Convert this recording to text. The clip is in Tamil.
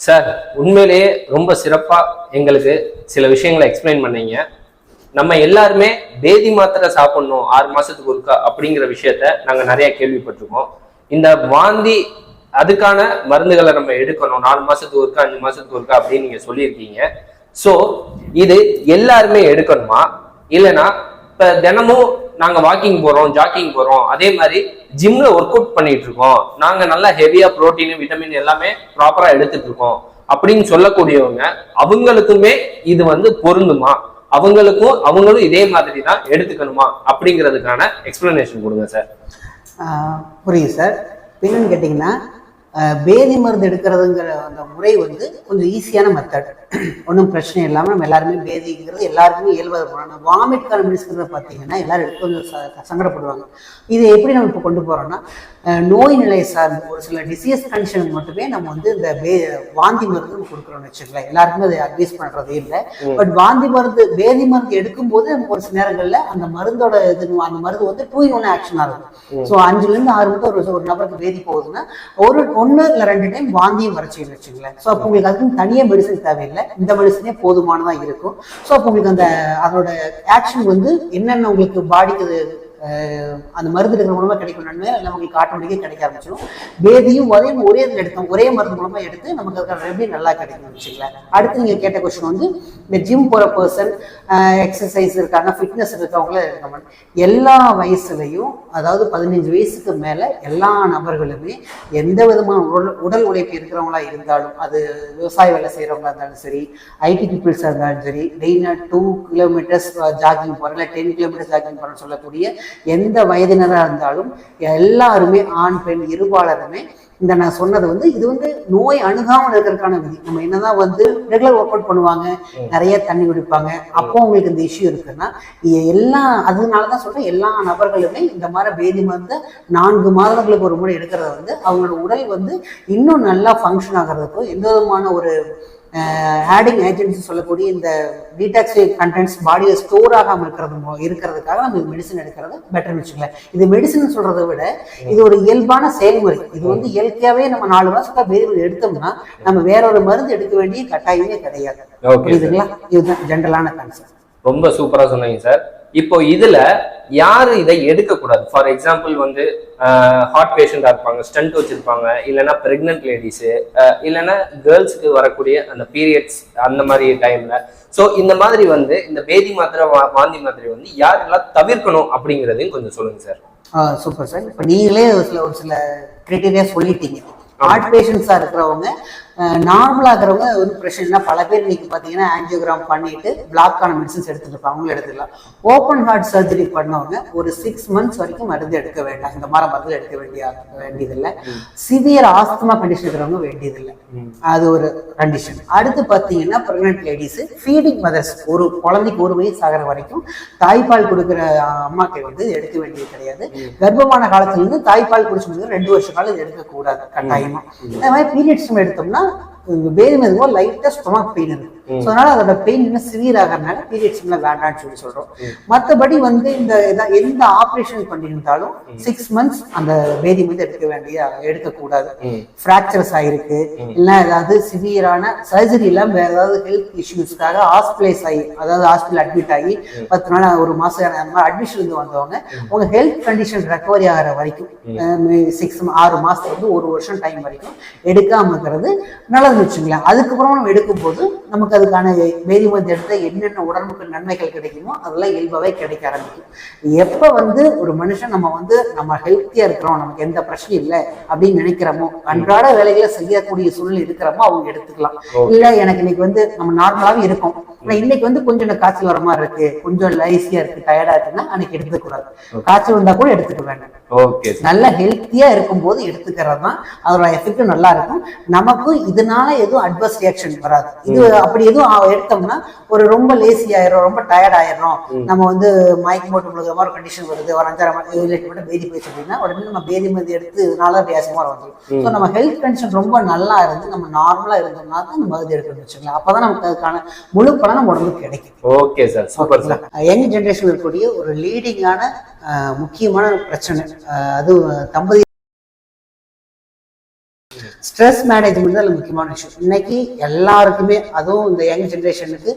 சார் உண்மையிலேயே ரொம்ப சிறப்பாக எங்களுக்கு சில விஷயங்களை எக்ஸ்பிளைன் பண்ணீங்க. நம்ம எல்லாருமே பேதி மாத்திரை சாப்பிடணும் ஆறு மாசத்துக்கு ஒருக்கா அப்படிங்கிற விஷயத்த நாங்கள் நிறைய கேள்விப்பட்டிருக்கோம். இந்த வாந்தி அதுக்கான மருந்துகளை நம்ம எடுக்கணும் நாலு மாசத்துக்கு ஒருக்கா அஞ்சு மாசத்துக்கு ஒருக்கா அப்படின்னு நீங்க சொல்லியிருக்கீங்க. ஸோ இது எல்லாருமே எடுக்கணுமா? இல்லைன்னா இப்போ தினமும் நாங்க வாக்கிங் போறோம் ஜாக்கிங் போறோம். அதே மாதிரி ஜிம்ல ஒர்க் அவுட் பண்ணிட்டு இருக்கோம். நாங்க நல்லா ஹெவியா புரோட்டீன் விட்டமின் எல்லாமே ப்ராப்பரா எடுத்துட்டு இருக்கோம். அப்படின்னு சொல்லக்கூடியவங்க அவங்களுக்குமே இது வந்து பொருந்துமா? அவங்களுக்கும் அவங்களும் இதே மாதிரி தான் எடுத்துக்கணுமா? அப்படிங்கிறதுக்கான எக்ஸ்பிளனேஷன் கொடுங்க சார் புரியுது சார் என்னன்னு கேட்டிங்கன்னா பேதி மருந்து எடுக்கிறதுங்கிற அந்த முறை வந்து கொஞ்சம் ஈஸியான மெத்தட் ஒன்றும் பிரச்சனை இல்லாமல் நம்ம எல்லாருமே பேதிங்கிறது எல்லாருக்குமே இயல்பாக போகணும் வாமிட்கான மெடிசன் பார்த்தீங்கன்னா எல்லாரும் கொஞ்சம் சங்கடப்படுவாங்க. இது எப்படி நம்ம இப்போ கொண்டு போகிறோம்னா நோய் நிலை சார்ந்து ஒரு சில டிசீஸ் கண்டிஷனுக்கு மட்டுமே நம்ம வந்து இந்த பே வாந்தி மருந்து கொடுக்குறோம்னு வச்சுக்கலாம் எல்லாருக்குமே அதை அட்வைஸ் பண்ணுறதே இல்லை. பட் வாந்தி மருந்து பேதி மருந்து எடுக்கும்போது நமக்கு ஒரு சில நேரங்களில் அந்த மருந்தோட இது அந்த மருந்து வந்து டூ ஒன் ஆக்ஷனாக இருக்கும். ஸோ அஞ்சுலேருந்து ஆறு மட்டும் ஒரு ஒரு நபருக்கு பேதி போகுதுன்னா ஒரு ஒன்று இல்லை ரெண்டு டைம் வாந்தியும் வரைச்சின்னு வச்சுங்களேன் ஸோ அப்போ உங்களுக்கு அதுக்கு தனியாக மெடிசன் தேவையில்லை. இந்த மெடிசனே போதுமானதாக இருக்கும். ஸோ அப்போ உங்களுக்கு அந்த அதோட ஆக்ஷன் வந்து என்னென்ன உங்களுக்கு பாடிக்கு அந்த மருந்து எடுக்கிற மூலமா கிடைக்கும் நன்மை இல்லை காட்ட ஆட்டோமேட்டிக்காக கிடைக்க ஆரம்பிச்சிடும் பேதியும் ஒரே ஒரே இதில் எடுத்தோம். ஒரே மருந்து மூலமா எடுத்து நமக்கு அதுக்கான ரெமெடி நல்லா கிடைக்கும் வச்சுக்கலாம் அடுத்து நீங்கள் கேட்ட கொஸ்டின் வந்து இந்த ஜிம் போகிற பர்சன் எக்ஸசைஸ் இருக்காங்க ஃபிட்னஸ் இருக்கவங்கள இருக்காங்க எல்லா வயசுலையும் அதாவது பதினஞ்சு வயசுக்கு மேலே எல்லா நபர்களுமே எந்த விதமான உடல் உடல் உழைப்பு இருக்கிறவங்களா இருந்தாலும் அது விவசாய வேலை செய்கிறவங்களா இருந்தாலும் சரி ஐடி பீப்புள்ஸாக இருந்தாலும் சரி டெய்லி டூ கிலோமீட்டர்ஸ் ஜாகிங் போகிறோம் இல்லை டென் கிலோமீட்டர்ஸ் ஜாகிங் போகிறோம்னு சொல்லக்கூடிய எந்த வயதினராக இருந்தாலும் எல்லாருமே ஆண் பெண் இருபாலருமே இந்த நான் சொன்னது வந்து இது வந்து நோய் அணுகாமல் இருக்கிறதுக்கான விதி. நம்ம என்னதான் வந்து ரெகுலர் ஒர்க் அவுட் பண்ணுவாங்க நிறைய தண்ணி குடிப்பாங்க. அப்போ உங்களுக்கு இந்த இஷ்யூ இருக்குன்னா எல்லா அதனால தான் சொல்றேன் எல்லா நபர்களுமே இந்த மாதிரி பேதி மருந்து நான்கு மாதங்களுக்கு ஒரு முறை எடுக்கிறத வந்து அவங்களோட உடல் வந்து இன்னும் நல்லா ஃபங்க்ஷன் ஆகிறதுக்கும் எந்த விதமான ஒரு ஆடிங் ஏஜென்ட்ஸ் சொல்லக்கூடிய இந்த டீடாக்ஸ் கண்டென்ட்ஸ் பாடியில் ஸ்டோர் ஆகாமல் இருக்கிறது இருக்கிறதுக்காக நம்ம மெடிசன் எடுக்கிறது பெட்டர்னு வச்சுக்கலாம் இது மெடிசன் சொல்றதை விட இது ஒரு இயல்பான செயல்முறை. இது வந்து இயற்கையாவே நம்ம நாலு மாசத்துக்கு பேதி எடுத்தோம்னா நம்ம வேற ஒரு மருந்து எடுக்க வேண்டிய கட்டாயமே கிடையாது. புரியுதுங்களா? இதுதான் ஜென்ரலான கான்செப்ட் ரொம்ப சூப்பரா சொன்னீங்க சார் இப்போ இதுல யாரு இதை எடுக்க கூடாது ஃபார் எக்ஸாம்பிள் வந்து ஹார்ட் பேஷண்டா இருப்பாங்க ஸ்டண்ட் வச்சிருப்பாங்க இல்லைன்னா பிரெக்னென்ட் லேடிஸ் இல்லைன்னா கேர்ள்ஸ்க்கு வரக்கூடிய அந்த பீரியட்ஸ் அந்த மாதிரி டைம்ல ஸோ இந்த மாதிரி வந்து இந்த பேதி மாத்திரை வாந்தி மாத்திரை வந்து யாரெல்லாம் தவிர்க்கணும் அப்படிங்கிறதையும் கொஞ்சம் சொல்லுங்க சார். Super sir. இப்போ நீங்களே ஒரு சில ஒரு சில கிரைட்டீரியா சொல்லிட்டீங்க. ஹார்ட் பேஷண்ட்ஸாக இருக்கிறவங்க நார்மலாக இருக்கிறவங்க ஒரு பிரச்சனைனா பல பேர் இன்னைக்கு பார்த்தீங்கன்னா ஆஞ்சியோகிராம் பண்ணிட்டு பிளாக்கான மெடிசன்ஸ் எடுத்துட்டு இருப்பாங்க. அவங்களும் எடுத்துக்கலாம். ஓப்பன் ஹார்ட் சர்ஜரி பண்ணவங்க ஒரு சிக்ஸ் மந்த்ஸ் வரைக்கும் மருந்து எடுக்க வேண்டாம். இந்த மாதிரி மருந்து எடுக்க வேண்டிய வேண்டியதில்லை. சிவியர் ஆஸ்துமா கண்டிஷன் இருக்கிறவங்க வேண்டியதில்லை. அது ஒரு கண்டிஷன் அடுத்து பார்த்தீங்கன்னா ப்ரெக்னென்ட் லேடிஸ் ஃபீடிங் மதர்ஸ் ஒரு குழந்தைக்கு ஒரு வயசு ஆகிற வரைக்கும் தாய்ப்பால் கொடுக்குற அம்மாக்கள் வந்து எடுக்க வேண்டியது கிடையாது. கர்ப்பமான காலத்துல இருந்து தாய்ப்பால் குடிச்சு ரெண்டு வருஷ காலம் எடுக்கக்கூடாது. கட்டாயமா. அதே மாதிரி பீரியட்ஸ் எடுத்தோம்னா வேணும் மெதுவாக லைட்டாக ஸ்டொமக் பெயின் இருக்கும் ஸோ அதனால அதோட பெயின் இன்னும் சிவியர் ஆகிறதுனால பீரியட்ஸ்ல வேண்டாம்னு சொல்லி சொல்றோம். மற்றபடி வந்து இந்த எந்த ஆப்ரேஷன் பண்ணியிருந்தாலும் சிக்ஸ் மந்த்ஸ் அந்த பேதி வந்து எடுக்க வேண்டிய எடுக்கக்கூடாது. ஃப்ராக்சர்ஸ் ஆயிருக்கு. இல்லை ஏதாவது சிவியரான சர்ஜரி இல்லாம வேற ஏதாவது ஹெல்த் இஷ்யூஸ்க்காக ஹாஸ்பிட்டலைஸ் ஆகி அதாவது ஹாஸ்பிட்டல் அட்மிட் ஆகி பத்து நாள் ஒரு மாசம் இருந்து வந்தவங்க உங்க ஹெல்த் கண்டிஷன் ரெக்கவரி ஆகிற வரைக்கும் சிக்ஸ் ஆறு மாசத்துல இருந்து ஒரு வருஷம் டைம் வரைக்கும் எடுக்காம இருக்கிறது நல்லதுன்னு வச்சுங்களேன் அதுக்கப்புறம் நம்ம எடுக்கும்போது நமக்கு அதுக்கான வேதி மருந்து எடுத்த என்னென்ன உடம்புக்கு நன்மைகள் கிடைக்குமோ அதெல்லாம் இயல்பாவே கிடைக்க ஆரம்பிக்கும். எப்ப வந்து ஒரு மனுஷன் நம்ம வந்து நம்ம ஹெல்த்தியா இருக்கிறோம் நமக்கு எந்த பிரச்சனையும் இல்லை அப்படின்னு நினைக்கிறோமோ அன்றாட வேலைகளை செய்யக்கூடிய சூழ்நிலை இருக்கிறோமோ அவங்க எடுத்துக்கலாம். இல்ல எனக்கு இன்னைக்கு வந்து நம்ம நார்மலாவே இருக்கும். ஆனா இன்னைக்கு வந்து கொஞ்சம் எனக்கு காய்ச்சல் வர மாதிரி இருக்கு கொஞ்சம் லைசியா இருக்கு டயர்டா இருக்குன்னா அன்னைக்கு எடுத்துக்க கூடாது காய்ச்சல் வந்தா கூட எடுத்துக்க வேண்டாம். ஓகே நல்ல ஹெல்த்தியா இருக்கும்போது எடுத்துக்கிறது தான் அதோட எஃபெக்ட் நல்லா இருக்கும். நமக்கு இதனால எதுவும் அட்வர்ஸ் ரியாக்ஷன் வராது. இது அப்படி எதுவும் எடுத்தோம்னா ஒரு ரொம்ப லேசி ஆயிரும் ரொம்ப டயர்ட் ஆயிடுறோம். நம்ம வந்து மயக்கம் போட்டு முழுகிற மாதிரி கண்டிஷன் வருது ஒரு அஞ்சாறு ரிலேட் மட்டும் பேதி போயிடுச்சு அப்படின்னா உடனே நம்ம பேதி மருந்து எடுத்து இதனால வியாசமா வந்துடும் ஸோ நம்ம ஹெல்த் கண்டிஷன் ரொம்ப நல்லா இருந்து நம்ம நார்மலா இருந்தோம்னா தான் நம்ம மருந்து எடுக்கணும்னு வச்சுக்கலாம் அப்பதான் நமக்கு அதுக்கான முழு பலன் நம்ம உடம்புக்கு கிடைக்கும். Okay sir super sir young generation இருக்கக்கூடிய ஒரு லீடிங்கான முக்கியமான பிரச்சனை. அது தம்பதி ஸ்ட்ரெஸ் மேனேஜ்மெண்ட் தான் முக்கியமான விஷயம். இன்னைக்கு எல்லாருக்குமே அதுவும் இந்த யங் ஜென்ரேஷனுக்கு